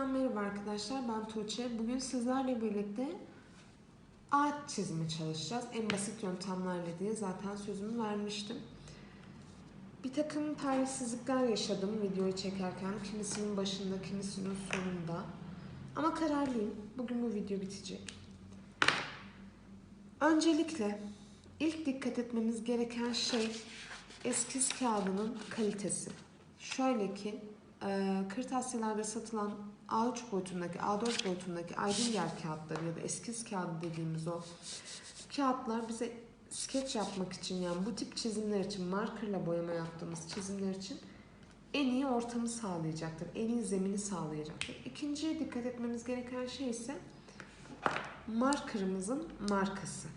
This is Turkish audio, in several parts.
Herkesten merhaba arkadaşlar. Ben Tuğçe. Bugün sizlerle birlikte ağaç çizimi çalışacağız. En basit yöntemlerle diye zaten sözümü vermiştim. Bir takım talihsizlikler yaşadım videoyu çekerken. Kimisinin başında, kimisinin sonunda. Ama kararlıyım. Bugün bu video bitecek. Öncelikle ilk dikkat etmemiz gereken şey eskiz kağıdının kalitesi. Şöyle ki kırtasiyelerde satılan A3 boyutundaki, A4 boyutundaki aydın yer kağıtları ya da eskiz kağıdı dediğimiz o kağıtlar bize skeç yapmak için yani bu tip çizimler için markerla boyama yaptığımız çizimler için en iyi ortamı sağlayacaktır. En iyi zemini sağlayacaktır. İkinciye dikkat etmemiz gereken şey ise markerımızın markası.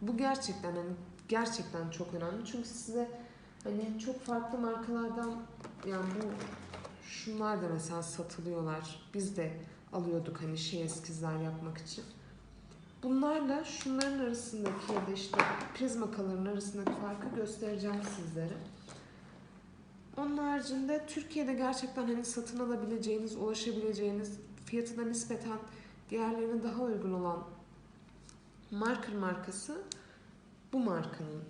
Bu gerçekten hani gerçekten çok önemli. Çünkü size hani çok farklı markalardan yani bu şunlar da mesela satılıyorlar. Biz de alıyorduk hani şey eskizler yapmak için. Bunlarla şunların arasındaki ya da işte prizmakaların arasındaki farkı göstereceğim sizlere. Onun haricinde Türkiye'de gerçekten hani satın alabileceğiniz, ulaşabileceğiniz, fiyatı da nispeten diğerlerine daha uygun olan marker markası bu markanın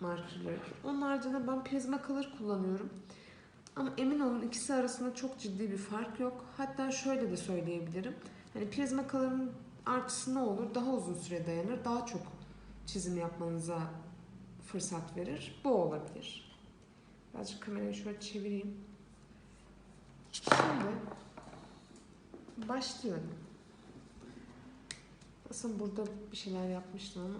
markerları. Onun haricinde ben Prismacolor kullanıyorum. Ama emin olun ikisi arasında çok ciddi bir fark yok. Hatta şöyle de söyleyebilirim. Hani Prismacolor'ın artısı ne olur? Daha uzun süre dayanır. Daha çok çizim yapmanıza fırsat verir. Bu olabilir. Birazcık kamerayı şöyle çevireyim. Şimdi başlıyorum. Aslında burada bir şeyler yapmıştım ama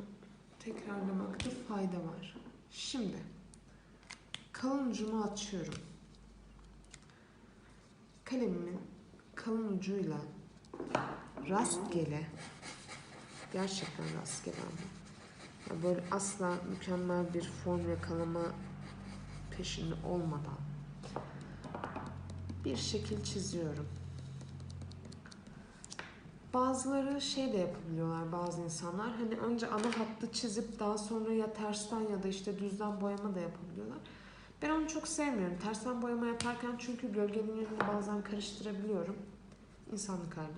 tekrarlamakta fayda var. Şimdi kalın ucumu açıyorum. Kalemimin kalın ucuyla rastgele gerçekten rastgele ama ya böyle asla mükemmel bir form yakalama peşinde olmadan bir şekil çiziyorum. Bazıları şey de yapabiliyorlar bazı insanlar. Hani önce ana hattı çizip daha sonra ya tersten ya da işte düzden boyama da yapabiliyorlar. Ben onu çok sevmiyorum. Tersten boyama yaparken çünkü gölgenin yönünü bazen karıştırabiliyorum. İnsanlık hali.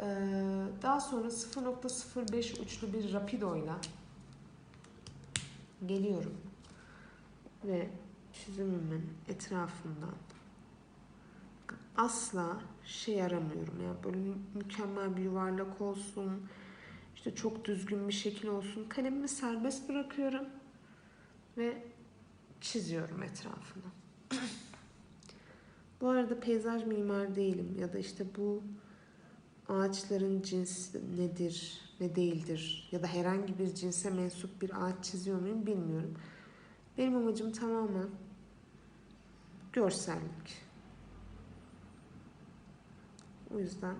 Ee, daha sonra 0.05 uçlu bir rapido ile geliyorum. Ve çizimimin etrafından asla şey aramıyorum ya böyle mükemmel bir yuvarlak olsun işte çok düzgün bir şekil olsun kalemimi serbest bırakıyorum ve çiziyorum etrafını. bu arada peyzaj mimar değilim ya da işte bu ağaçların cinsi nedir ne değildir ya da herhangi bir cinse mensup bir ağaç çiziyor muyum bilmiyorum. Benim amacım tamamen görsellik. O yüzden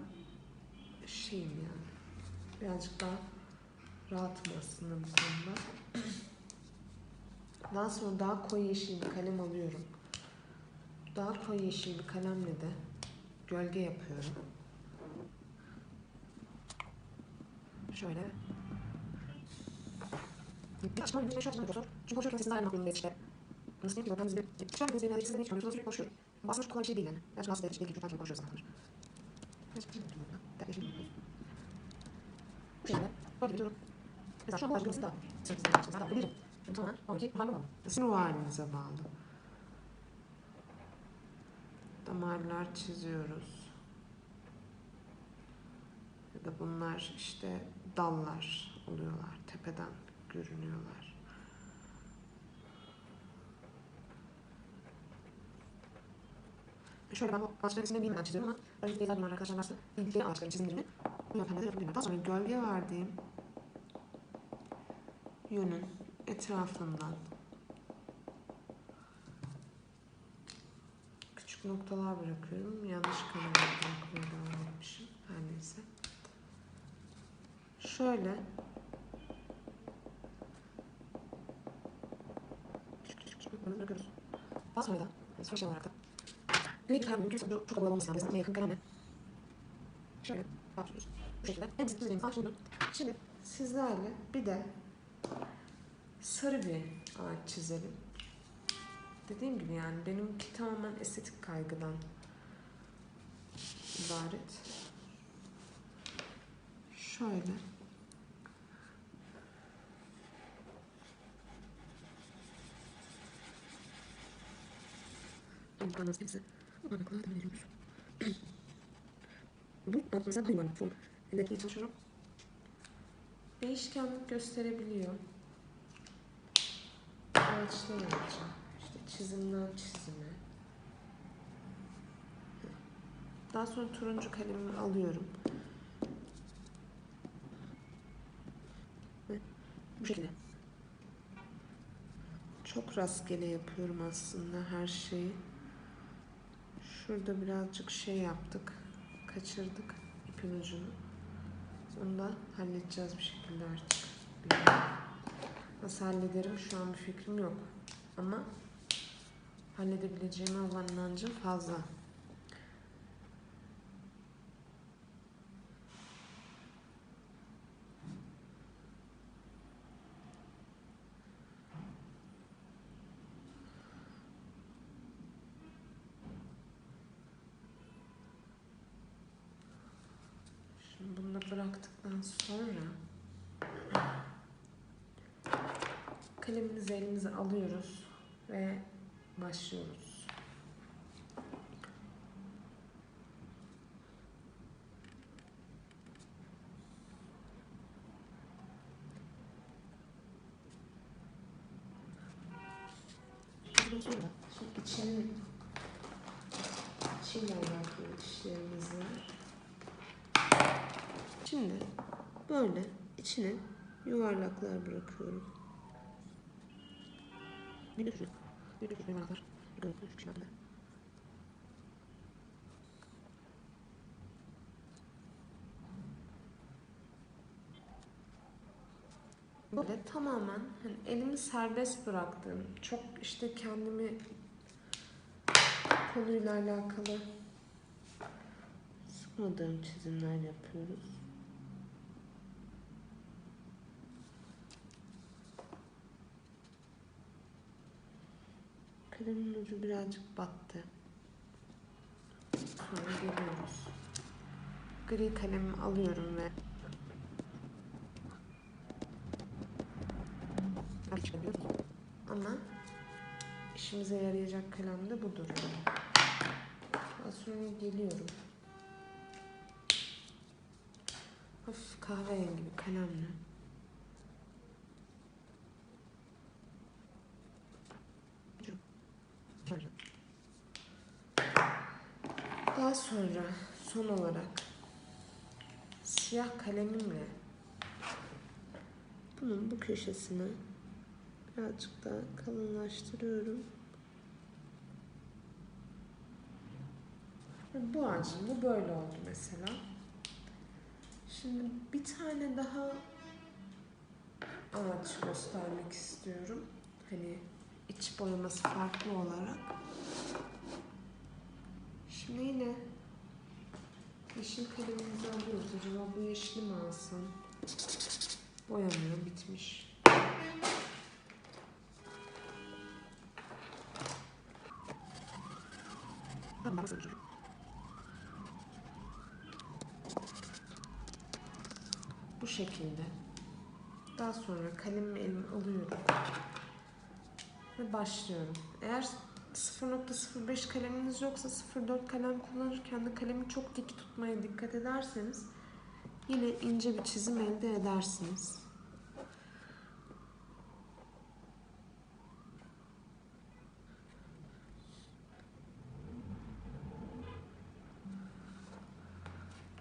şeyim yani. Birazcık daha rahatım aslında bu konuda. Daha sonra daha koyu yeşil bir kalem alıyorum. Daha koyu yeşil bir kalemle de gölge yapıyorum. Şöyle. Bir bir şey. Çünkü konuşurken sizin dayanmak durumundayız işte. Nasıl diyeyim ki zaten biz bir... Bir neredeyse hiç konuşuyoruz sürekli aslında çok kolay bir şey değil yani. Gerçi nasıl değil, belki çocuklar konuşuyoruz zaten. Bu şekilde böyle gidiyorum. Mesela şu an bu başlığımızı da sırtımızda açtım. Zaten bilirim. Ruh halime bağlı. Sizin ruh halinize bağlı. Damarlar çiziyoruz. Ya da bunlar işte dallar oluyorlar. Tepeden görünüyorlar. Şöyle ben bu ağaçların isimlerini bilmeden çiziyorum ama özellikle beyler bunlar arkadaşlar varsa bildikleri ağaçların çizimlerini bu yöntemle de yapabilirler. Daha sonra gölge verdiğim yönün etrafından küçük noktalar bırakıyorum. Yanlış kamerada bırakmaya devam etmişim. Her neyse. Şöyle sonra da şey olarak da Gri kalem mümkünse çok çok olmaması lazım. Ama yakın kalemle şöyle başlıyoruz. Bu şekilde en başlıyoruz. Şimdi sizlerle bir de sarı bir ağaç çizelim. Dediğim gibi yani benimki tamamen estetik kaygıdan ibaret. Şöyle. Parmakla devam ediyoruz. Bu mesela duymadım. Son. Elindeki çalışıyorum. Değişkenlik gösterebiliyor. Ağaçlar alacağım. İşte çizimden çizime. Daha sonra turuncu kalemimi alıyorum. Bu şekilde. Çok rastgele yapıyorum aslında her şeyi. Şurada birazcık şey yaptık. Kaçırdık ipin ucunu. Onu da halledeceğiz bir şekilde artık. Nasıl hallederim şu an bir fikrim yok. Ama halledebileceğime olan inancım fazla. Şimdi bunu da bıraktıktan sonra kalemimizi elimize alıyoruz ve başlıyoruz. Şimdi içinin içiyle alakalı işlerimiz var. Şimdi böyle içine yuvarlaklar bırakıyorum. Bir de şu. Bir de şu yuvarlaklar. Bir de şu şekilde. Böyle tamamen hani elimi serbest bıraktım. Çok işte kendimi konuyla alakalı sıkmadığım çizimler yapıyoruz. Kalemin ucu birazcık battı. Sonra geliyoruz. Gri kalemimi alıyorum ve? Ama işimize yarayacak kalem de budur. Daha sonra geliyorum. Hafif kahverengi bir kalemle. Şöyle. Daha sonra son olarak siyah kalemimle bunun bu köşesini birazcık daha kalınlaştırıyorum. Ve Bu ağacın bu böyle oldu mesela. Şimdi bir tane daha ağaç göstermek istiyorum. Hani iç boyaması farklı olarak. Şimdi yine yeşil kalemimizi alıyoruz. Acaba bu yeşili mi alsam? Boyamıyor, bitmiş. Tamam, Bu şekilde. Daha sonra kalemimi elime alıyorum. Ve başlıyorum. Eğer 0.05 kaleminiz yoksa 0.4 kalem kullanırken de kalemi çok dik tutmaya dikkat ederseniz yine ince bir çizim elde edersiniz.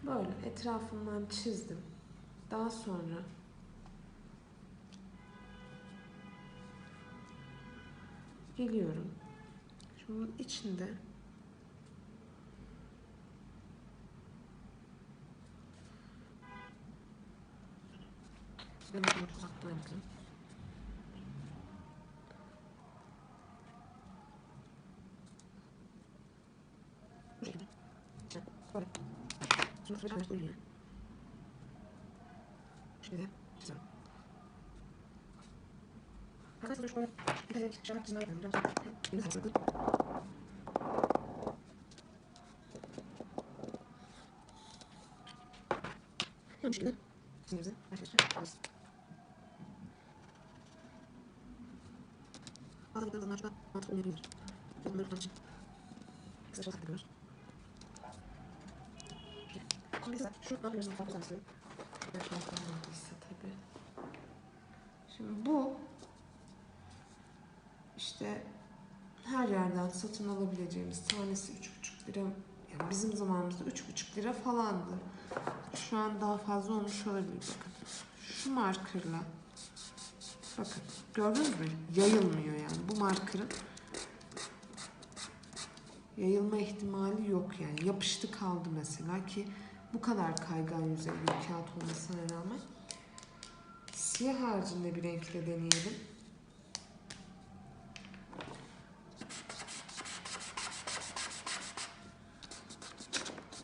Böyle etrafından çizdim. Daha sonra geliyorum. Şimdi bunun içinde uzattım yaptım. Bu şekilde. Böyle. Şimdi bir tane koyayım. Şöyle çizelim. Arkadaşlar şöyle bir tane şöyle çizimler yapıyorum. Biraz sinirimizi arkadaşlar. Bazı noktalar bunlar çok daha mantıklı olmayabilir. Bunları için kısa çalışmak yapıyoruz. Şimdi biz şu ne yapıyoruz? Farklı olmadıysa tabii. Şimdi bu işte her yerden satın alabileceğimiz tanesi 3,5 lira yani bizim zamanımızda 3,5 lira falandı. Şu an daha fazla olmuş olabilir bakın. Şu markerla bakın gördünüz mü? Yayılmıyor yani. Bu markerın yayılma ihtimali yok yani. Yapıştı kaldı mesela ki bu kadar kaygan yüzeyli kağıt olmasına rağmen siyah haricinde bir renkle deneyelim.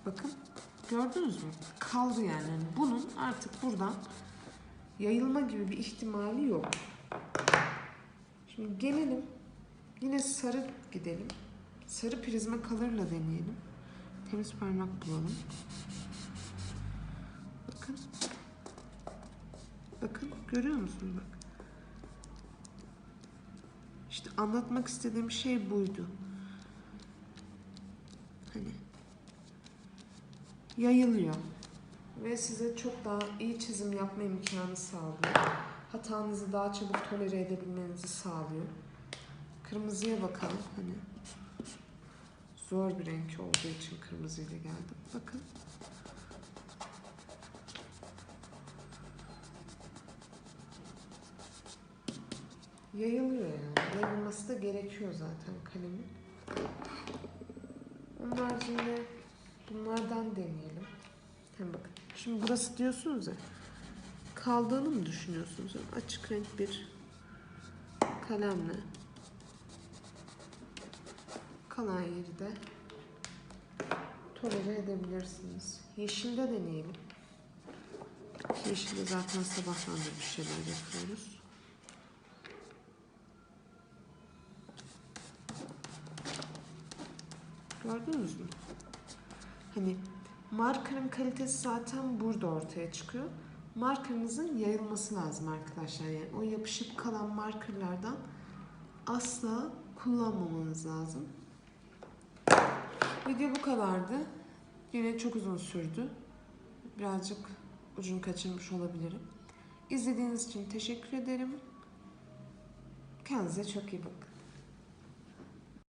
Bakın gördünüz mü? Kaldı yani. Yani bunun artık buradan yayılma gibi bir ihtimali yok. Şimdi gelelim yine sarı gidelim. Sarı prizma kalırla deneyelim. Temiz parmak bulalım. Bakın. Bakın görüyor musun bak. İşte anlatmak istediğim şey buydu. Hani yayılıyor ve size çok daha iyi çizim yapma imkanı sağlıyor. Hatanızı daha çabuk tolere edebilmenizi sağlıyor. Kırmızıya bakalım hani. Zor bir renk olduğu için kırmızıyla geldim. Bakın. Yayılıyor yani. Yayılması da gerekiyor zaten kalemin. Onun haricinde bunlardan deneyelim. Hem bakın. Şimdi burası diyorsunuz ya. Kaldığını mı düşünüyorsunuz? Açık renk bir kalemle kalan yeri de tolere edebilirsiniz. Yeşilde deneyelim. Yeşilde zaten sabahtan da bir şeyler yapıyoruz. Gördünüz mü? Hani markerın kalitesi zaten burada ortaya çıkıyor. Markerinizin yayılması lazım arkadaşlar. Yani o yapışıp kalan markerlardan asla kullanmamanız lazım. Video bu kadardı. Yine çok uzun sürdü. Birazcık ucunu kaçırmış olabilirim. İzlediğiniz için teşekkür ederim. Kendinize çok iyi bakın.